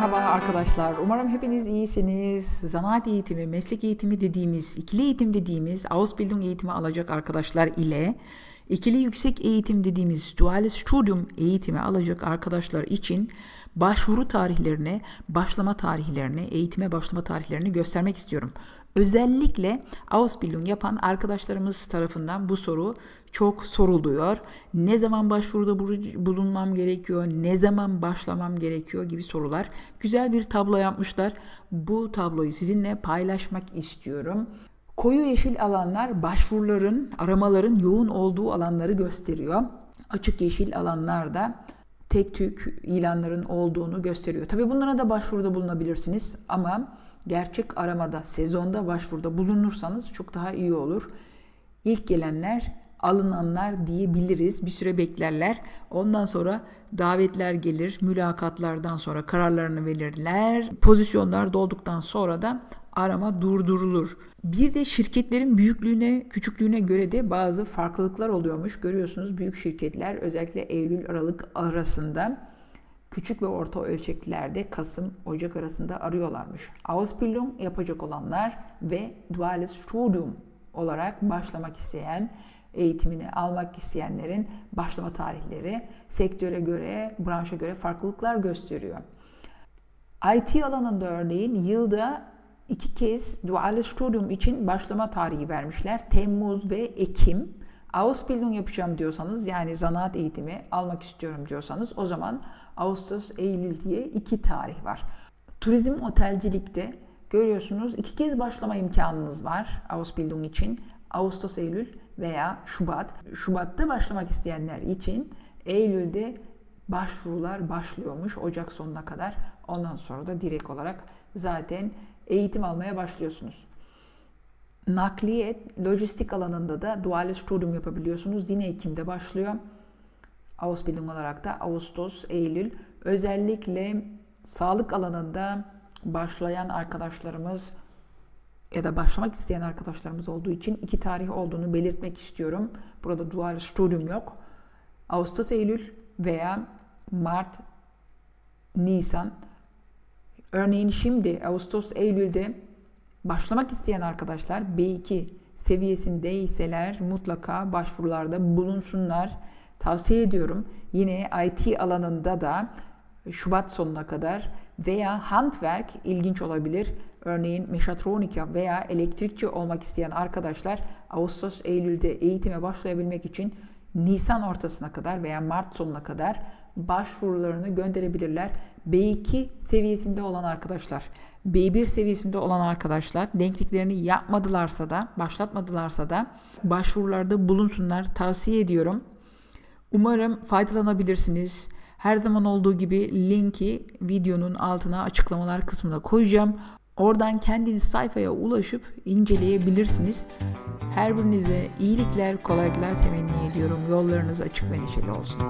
arkadaşlar. Umarım hepiniz iyisiniz. Zanaat eğitimi, meslek eğitimi dediğimiz, ikili eğitim dediğimiz Ausbildung eğitimi alacak arkadaşlar ile ikili yüksek eğitim dediğimiz Duales Studium eğitimi alacak arkadaşlar için başvuru tarihlerine, başlama tarihlerine, eğitime başlama tarihlerini göstermek istiyorum. Özellikle Ausbildung yapan arkadaşlarımız tarafından bu soru çok soruluyor. Ne zaman başvuruda bulu- bulunmam gerekiyor, ne zaman başlamam gerekiyor gibi sorular. Güzel bir tablo yapmışlar. Bu tabloyu sizinle paylaşmak istiyorum. Koyu yeşil alanlar başvuruların, aramaların yoğun olduğu alanları gösteriyor. Açık yeşil alanlar da tek tük ilanların olduğunu gösteriyor. Tabii bunlara da başvuruda bulunabilirsiniz ama gerçek aramada, sezonda başvuruda bulunursanız çok daha iyi olur. İlk gelenler alınanlar diyebiliriz. Bir süre beklerler. Ondan sonra davetler gelir. Mülakatlardan sonra kararlarını verirler. Pozisyonlar dolduktan sonra da arama durdurulur. Bir de şirketlerin büyüklüğüne, küçüklüğüne göre de bazı farklılıklar oluyormuş. Görüyorsunuz büyük şirketler özellikle Eylül Aralık arasında küçük ve orta ölçeklerde Kasım Ocak arasında arıyorlarmış. Ausbildung yapacak olanlar ve Duales Studium olarak başlamak isteyen eğitimini almak isteyenlerin başlama tarihleri sektöre göre, branşa göre farklılıklar gösteriyor. IT alanında örneğin yılda iki kez Dual Studium için başlama tarihi vermişler. Temmuz ve Ekim. Ausbildung yapacağım diyorsanız yani zanaat eğitimi almak istiyorum diyorsanız o zaman Ağustos, Eylül diye iki tarih var. Turizm otelcilikte görüyorsunuz iki kez başlama imkanınız var Ausbildung için. Ağustos, Eylül veya Şubat. Şubat'ta başlamak isteyenler için Eylül'de başvurular başlıyormuş Ocak sonuna kadar. Ondan sonra da direkt olarak zaten eğitim almaya başlıyorsunuz. Nakliyat, lojistik alanında da dual studium yapabiliyorsunuz. Yine Ekim'de başlıyor. Ausbildung olarak da Ağustos, Eylül. Özellikle sağlık alanında başlayan arkadaşlarımız ya da başlamak isteyen arkadaşlarımız olduğu için iki tarih olduğunu belirtmek istiyorum. Burada dual studium yok. Ağustos, Eylül veya Mart, Nisan. Örneğin şimdi Ağustos, Eylül'de başlamak isteyen arkadaşlar B2 seviyesindeyseler mutlaka başvurularda bulunsunlar. Tavsiye ediyorum. Yine IT alanında da Şubat sonuna kadar veya handwerk ilginç olabilir. Örneğin meşatronika veya elektrikçi olmak isteyen arkadaşlar Ağustos, Eylül'de eğitime başlayabilmek için Nisan ortasına kadar veya Mart sonuna kadar başvurularını gönderebilirler. B2 seviyesinde olan arkadaşlar, B1 seviyesinde olan arkadaşlar denkliklerini yapmadılarsa da, başlatmadılarsa da başvurularda bulunsunlar. Tavsiye ediyorum. Umarım faydalanabilirsiniz. Her zaman olduğu gibi linki videonun altına açıklamalar kısmına koyacağım. Oradan kendiniz sayfaya ulaşıp inceleyebilirsiniz. Her birinize iyilikler, kolaylıklar temenni ediyorum. Yollarınız açık ve neşeli olsun.